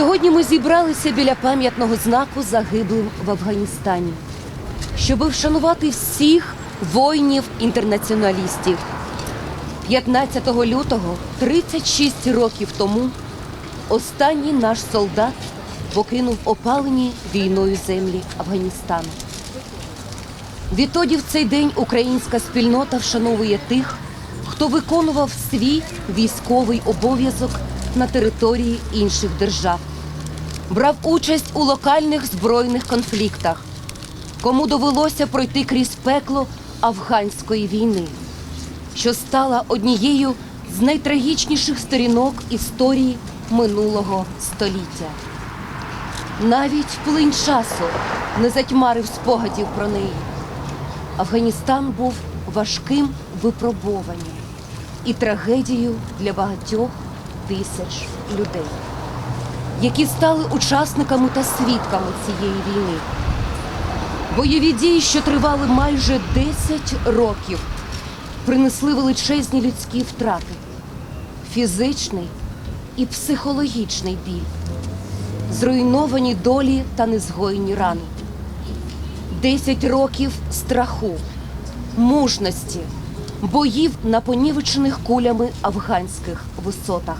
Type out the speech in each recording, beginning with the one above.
Сьогодні ми зібралися біля пам'ятного знаку загиблим в Афганістані, щоби вшанувати всіх воїнів-інтернаціоналістів. 15 лютого, 36 років тому, останній наш солдат покинув опалені війною землі Афганістану. Відтоді в цей день українська спільнота вшановує тих, хто виконував свій військовий обов'язок на території інших держав, брав участь у локальних збройних конфліктах, кому довелося пройти крізь пекло афганської війни, що стала однією з найтрагічніших сторінок історії минулого століття. Навіть плин часу не затьмарив спогадів про неї. Афганістан був важким випробуванням і трагедією для багатьох тисяч людей, які стали учасниками та свідками цієї війни. Бойові дії, що тривали майже 10 років, принесли величезні людські втрати, фізичний і психологічний біль, зруйновані долі та незгоєні рани. Десять років страху, мужності, боїв на понівечених кулями афганських висотах.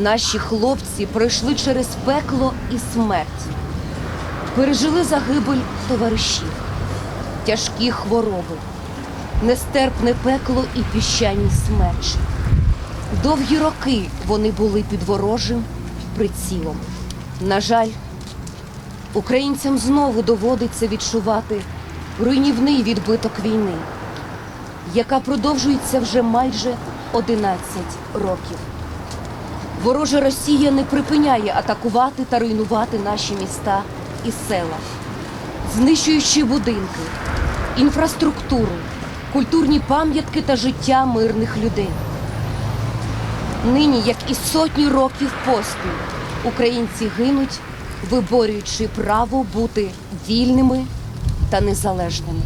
Наші хлопці пройшли через пекло і смерть, пережили загибель товаришів, тяжкі хвороби, нестерпне пекло і піщані смерчі. Довгі роки вони були під ворожим прицілом. На жаль, Українцям знову доводиться відчувати руйнівний відбиток війни, яка продовжується вже майже 11 років. Ворожа Росія не припиняє атакувати та руйнувати наші міста і села, знищуючи будинки, інфраструктуру, культурні пам'ятки та життя мирних людей. Нині, як і сотні років поспіль, українці гинуть, виборюючи право бути вільними та незалежними.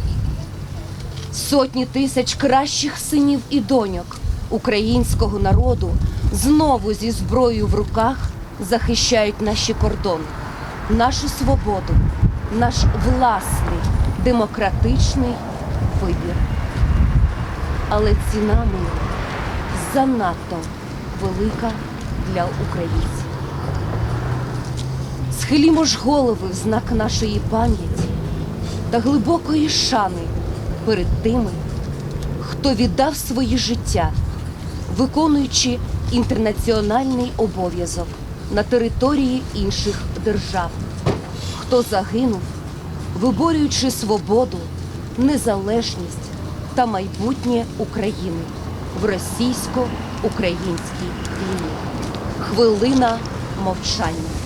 Сотні тисяч кращих синів і доньок українського народу знову зі зброєю в руках захищають наші кордони, нашу свободу, наш власний демократичний вибір. Але ціна миру занадто велика для українців. Схилімо ж голови в знак нашої пам'яті та глибокої шани перед тими, хто віддав своє життя, виконуючи інтернаціональний обов'язок на території інших держав, хто загинув, виборюючи свободу, незалежність та майбутнє України в російсько-українській війні. Хвилина мовчання.